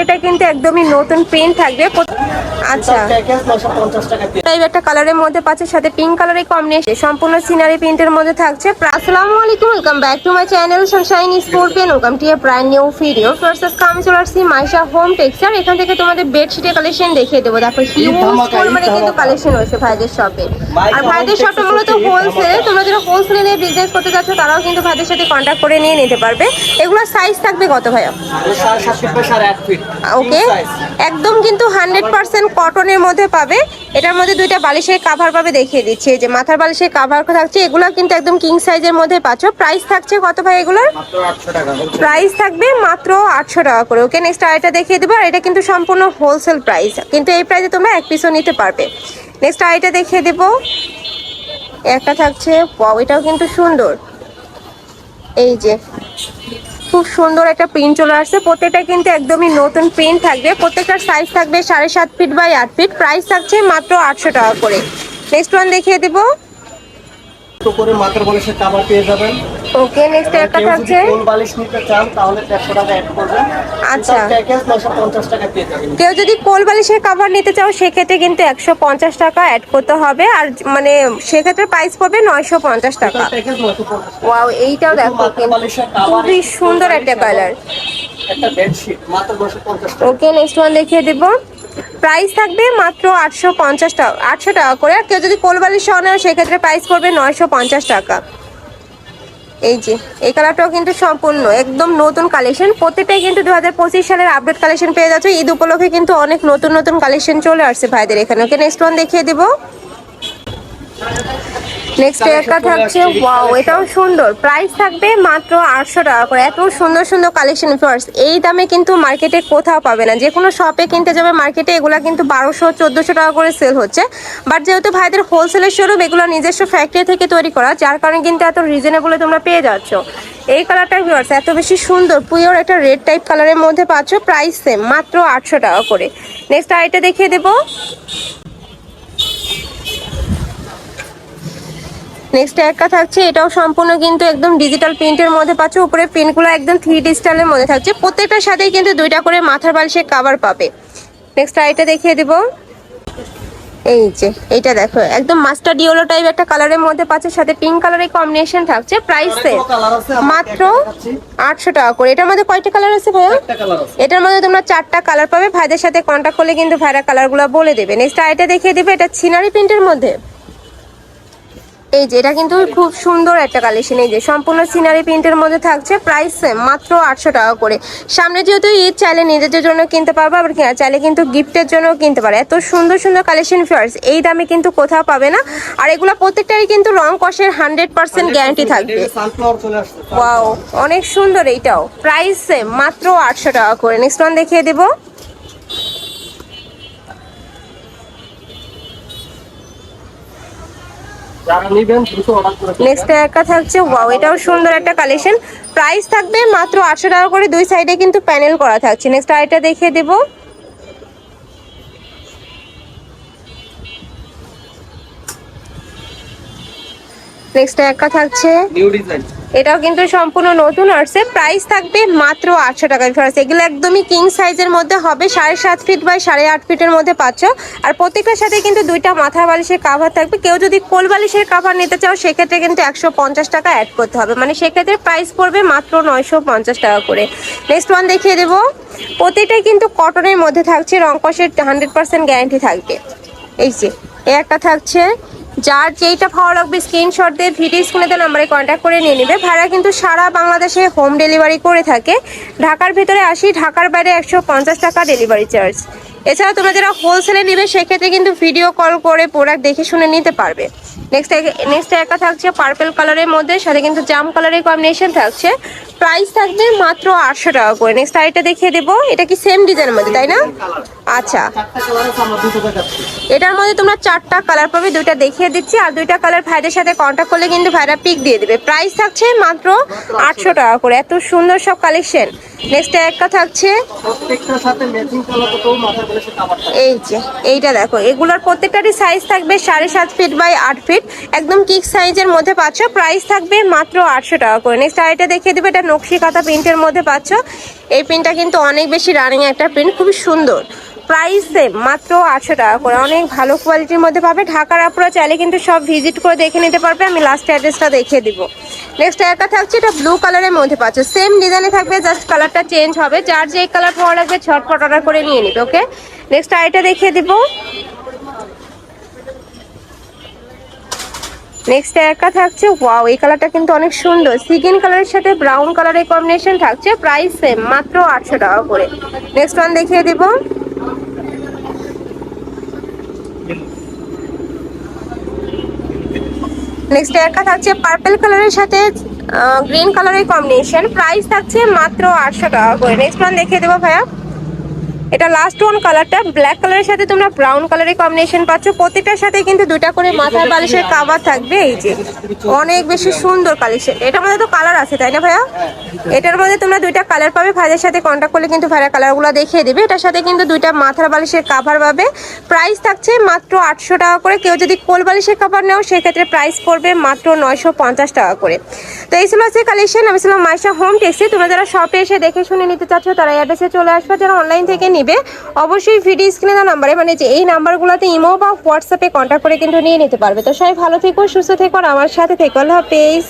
প্রত্যেকটা কিন্তু একদমই নতুন প্রিন্ট থাকবে। আচ্ছা। টাইপ একটা কালারের মধ্যে পাচ্ছে সাথে পিঙ্ক কালারের কম্বিনেশন সম্পূর্ণ সিনারি প্রিন্টের মধ্যে থাকছে। আসসালামু আলাইকুম welcome back to my channel Sunshine Sportian welcome to brand new video first আজকে আমি চলে আসছি মাইশা হোম টেক্সচার এখান থেকে তোমাদের বেডশিটের কালেকশন দেখিয়ে দেবো। দেখো হিউজ পরিমাণে কিন্তু কালেকশন হয়েছে ভাইদের শপে আর ভাইদের শপটা মূলত হোলসেল। তোমরা যারা হোলসেলে নিয়ে বিজনেস করতে চাচ্ছ তারাও কিন্তু ভাইদের সাথে কন্ট্যাক্ট করে নিয়ে নিতে পারবে। এগুলোর সাইজ থাকবে কত ভাইয়া? সাড়ে সাত ফিট ওকে একদম কিন্তু হান্ড্রেড পার্সেন্ট কটনের মধ্যে পাবে। এটার মধ্যে দুইটা বালিশের কাভার পাবে দেখিয়ে দিচ্ছি। এই যে মাথার বালিশের কাভার থাকছে এগুলো কিন্তু একদম কিং সাইজের মধ্যে পাচ্ছ। প্রাইস থাকছে কত ভাই এগুলোর? প্রাইস থাকবে মাত্র আটশো টাকা করে ওকে নেক্সট আরেকটা দেখিয়ে দেবো আর এটা কিন্তু সম্পূর্ণ হোলসেল প্রাইস কিন্তু এই প্রাইসে তোমরা এক পিসও নিতে পারবে। নেক্সট আরেকটা দেখিয়ে দেবো। একটা থাকছে এটাও কিন্তু সুন্দর। এই যে খুব সুন্দর একটা প্রিন্ট চলে আসছে। প্রত্যেকটা কিন্তু একদমই নতুন প্রিন্ট থাকবে। প্রত্যেকটার সাইজ থাকবে সাড়ে সাত ফিট বাই আট ফিট প্রাইস থাকছে মাত্র আটশো টাকা করে। নেক্সট ওয়ান দেখিয়ে দেবো। করে বলেছে কাবার পেয়ে যাবেন। ওকে নেক্সট একটা থাকছে? কোন বালিশ নিতে চান তাহলে দেড়শো টাকা অ্যাড করবেন। আচ্ছা। প্যাকেজ নশো পঞ্চাশ টাকা পেয়ে যাবেন কেউ যদি কোল বালিশের কাভার নিতে চাও সেক্ষেত্রে কিন্তু একশো পঞ্চাশ টাকা অ্যাড করতে হবে। আর মানে সেক্ষেত্রে প্রাইস পড়বে নয়শো পঞ্চাশ টাকা। ওয়াও এইটাও দেখো খুবই সুন্দর একটা কালার একটা বেডশিট মাত্র নশো পঞ্চাশ টাকা। ওকে নেক্সট ওয়ান দেখিয়ে দেবো। প্রাইস থাকবে মাত্র আটশো পঞ্চাশ টাকা আটশো টাকা করে। আর কেউ যদি কোলবালিশ সহ নেয় সেক্ষেত্রে প্রাইস পড়বে নয়শো পঞ্চাশ টাকা। এই যে, এই কালারটাও কিন্তু সম্পূর্ণ, একদম নতুন কালেকশন প্রত্যেকটাই কিন্তু দু হাজার পঁচিশ সালের আপডেট কালেকশন পেয়ে যাচ্ছে। ঈদ উপলক্ষে কিন্তু অনেক নতুন নতুন কালেকশন চলে আসছে ভাইদের এখানে। ওকে নেক্সট ওয়ান দেখিয়ে দেবো। নেক্সট একটা থাকছে ওয়াও এটাও সুন্দর। প্রাইস থাকবে মাত্র আটশো টাকা করে। এত সুন্দর সুন্দর কালেকশন ফার্স এই দামে কিন্তু মার্কেটে কোথাও পাবে না। যে কোনো শপে কিনতে যাবে মার্কেটে এগুলো কিন্তু বারোশো চোদ্দোশো টাকা করে সেল হচ্ছে। বাট যেহেতু ভাইদের হোলসেলের শোরুম এগুলো নিজস্ব ফ্যাক্টরি থেকে তৈরি করা যার কারণে কিন্তু এত রিজনেবলে তোমরা পেয়ে যাচ্ছ। এই কালারটা ভিউয়ার্স এত বেশি সুন্দর পিওর একটা রেড টাইপ কালারের মধ্যে পাচ্ছ প্রাইস সেম মাত্র আটশো টাকা করে। নেক্সট আইটা দেখিয়ে দেবো। নেক্সট একটা থাকছে এটাও সম্পূর্ণ কিন্তু একদম ডিজিটাল প্রিন্টের মধ্যে পাচ্ছ। উপরে প্রিন্টগুলো একদম থ্রি ডি স্টাইলের মধ্যে থাকছে। প্রত্যেকটার সাথেই কিন্তু দুইটা করে মাথার বালিশের কাভার পাবে। নেক্সট আইটা দেখিয়ে দিব। এই যে এইটা দেখো একদম মাস্টার ডিওলো টাইপ একটা কালারের মধ্যে পাচ্ছে সাথে পিঙ্ক কালারের কম্বিনেশন থাকছে। প্রাইস মাত্র আটশো টাকা করে। এটার মধ্যে কয়টা কালার আছে ভাইয়া? এটার মধ্যে তোমরা চারটা কালার পাবে। ভাইদের সাথে কন্ট্যাক্ট করলে কিন্তু ভাইরা কালারগুলো বলে দেবে। নেক্সট আইটা দেখিয়ে দিবে এটা ছিনারি প্রিন্টের মধ্যে। এই যে এটা কিন্তু খুব সুন্দর একটা কালেকশন এই যে সম্পূর্ণ সিনারি প্রিন্টের মধ্যে থাকছে প্রাইস সেম মাত্র আটশো টাকা করে। সামনে যেহেতু ঈদ চাইলে নিজেদের জন্য কিনতে পারব আবার চাইলে কিন্তু গিফটের জন্য কিনতে পারে। এত সুন্দর সুন্দর কালেকশন ফিয়ার্স এই দামে কিন্তু কোথাও পাবে না। আর এগুলো প্রত্যেকটারই কিন্তু রং কষের হান্ড্রেড পার্সেন্ট গ্যারান্টি থাকবে। ওয়াও অনেক সুন্দর এইটাও। প্রাইস সেম মাত্র আটশো টাকা করে। নেক্সট ওয়ান দেখিয়ে দেবো। নেক্সট একটা থাকছে। ওয়াও এটাও সুন্দর একটা কালেকশন প্রাইস থাকবে মাত্র আটশো টাকা করে। দুই সাইডে কিন্তু প্যানেল করা থাকছে। নেক্সট আরেকটা দেখিয়ে দেবো। নেক্সট একটা থাকছে। নিউ ডিজাইন এটাও কিন্তু সম্পূর্ণ নতুন আসছে প্রাইস থাকবে মাত্র আটশো টাকা। ফিরাস এগুলো একদমই কিং সাইজের মধ্যে হবে। সাড়ে সাত ফিট বাই সাড়ে আট ফিটের মধ্যে পাচ্ছ। আর প্রত্যেকটার সাথে কিন্তু দুইটা মাথা বালিশের কাভার থাকবে। কেউ যদি কোল বালিশের কাভার নিতে চাও, সেক্ষেত্রে কিন্তু একশো পঞ্চাশ টাকা অ্যাড করতে হবে। মানে সেক্ষেত্রে প্রাইস পড়বে মাত্র নয়শো পঞ্চাশ টাকা করে। নেক্সট ওয়ান দেখিয়ে দেবো। প্রতিটাই কিন্তু কটনের মধ্যে থাকছে। রংকসের হান্ড্রেড পার্সেন্ট গ্যারান্টি থাকবে। এই যে একটা থাকছে। যার যেইটা ভালো লাগবে স্ক্রিনশট দিয়ে ভিডিও স্ক্রিনেতে নাম্বারে কন্ট্যাক্ট করে নিয়ে নেবে। ভাড়া কিন্তু সারা বাংলাদেশে হোম ডেলিভারি করে থাকে। ঢাকার ভিতরে আসি, ঢাকার বাইরে একশো পঞ্চাশ টাকা ডেলিভারি চার্জ এছাড়া তোমরা যারা হোলসেলে নেবে, সেক্ষেত্রে কিন্তু ভিডিও কল করে প্রোডাক্ট দেখে শুনে নিতে পারবে। নেক্সট নেক্সট একটা থাকছে পার্পেল কালারের মধ্যে, সাথে কিন্তু জাম কালারের কম্বিনেশন থাকছে। প্রাইস থাকবে মাত্র আটশো টাকা করে। নেক্সট আরেকটা দেখিয়ে দেবো। এটা কি সেম ডিজাইনের মধ্যে, তাই না? আচ্ছা। এটার মধ্যে তোমরা চারটা কালার পাবে, দুইটা দেখিয়ে দিচ্ছি। আর দুইটা কালার ভাইদের সাথে কন্ট্যাক্ট করলে কিন্তু ভাইরা পিক দিয়ে দেবে। প্রাইস থাকছে মাত্র আটশো টাকা করে। এত সুন্দর সব কালেকশন নেক্সট একটা থাকছে এই যে, এইটা দেখো, এগুলোর প্রত্যেকটারই সাইজ থাকবে সাড়ে সাত ফিট বাই আট ফিট একদম কিক সাইজের মধ্যে পাচ্ছ। প্রাইস থাকবে মাত্র আটশো টাকা করে। নেক্সট আরেকটা দেখিয়ে দেবে, এটা নকশি কাঁথা প্রিন্টের মধ্যে পাচ্ছ। এই প্রিন্টটা কিন্তু অনেক বেশি রানিং একটা প্রিন্ট খুবই সুন্দর। প্রাইস সেম মাত্র আটশো টাকা করে। অনেক ভালো কোয়ালিটির মধ্যে পাবে। ঢাকার আপুরা চাইলে কিন্তু সব ভিজিট করে দেখে নিতে পারবে। আমি লাস্ট অ্যাড্রেসটা দেখিয়ে দিব। নেক্সট একটা থাকছে এটা ব্লু কালারের মধ্যে পাচ্ছ। সেম ডিজাইনে থাকবে জাস্ট কালারটা চেঞ্জ হবে। যার যে কালার ভালো লাগবে, ছটফট অর্ডার করে নিয়ে নিবে ওকে নেক্সট আরেকটা দেখিয়ে দিব। নেক্সট একটা থাকছে ওয়াও এই কালারটা কিন্তু অনেক সুন্দর। সিগিন কালারের সাথে ব্রাউন কালারের কম্বিনেশন থাকছে প্রাইস সেম মাত্র আটশো টাকা করে। নেক্সট ওয়ান দেখিয়ে দিব। নেক্সট একটা থাকছে পার্পল কালারের সাথে গ্রিন কালারের কম্বিনেশন প্রাইস থাকছে মাত্র আটশো টাকা করে। নেক্সট ওয়ান দেখিয়ে দেবো ভাইয়া। এটা লাস্ট ওয়ান কালারটা ব্ল্যাক কালারের সাথে তোমরা ব্রাউন কালারের কম্বিনেশন পাচ্ছ। প্রত্যেকটার সাথে কিন্তু দুইটা করে মাথার বালিশের কাভার থাকবে, এই যে। অনেক বেশি সুন্দর কালেকশন এটার মধ্যে তো কালার আছে, তাই না ভাইয়া? এটার মধ্যে তোমরা দুইটা কালার পাবে ভাইয়ের সাথে কন্ট্যাক্ট করলে কিন্তু ভাইয়া কালারগুলো দেখিয়ে দেবে। এটার সাথে কিন্তু দুইটা মাথার বালিশের কাভার পাবে। প্রাইস থাকছে মাত্র আটশো টাকা করে। কেউ যদি কোল বালিশের কাভার নেও, সেক্ষেত্রে প্রাইস পড়বে মাত্র নয়শো পঞ্চাশ টাকা করে। তো এই আজকে কালেকশন আমি ছিলাম মাইশা হোম টেক্সি তোমরা যারা শপে এসে দেখে শুনে নিতে চাচ্ছ, তারা অ্যাড্রেসে চলে আসবে। যারা অনলাইন থেকে নিবে, অবশ্যই ভিডিও স্ক্রিনে দেওয়া নাম্বারে মানে যে এই নাম্বারগুলোতে ইমো বা হোয়াটসঅ্যাপে কন্ট্যাক্ট করে কিন্তু নিয়ে নিতে পারবে। তো সবাই ভালো থেকো, সুস্থ থেকো, আর আমার সাথে থেকো। আল্লাহ হাফেজ।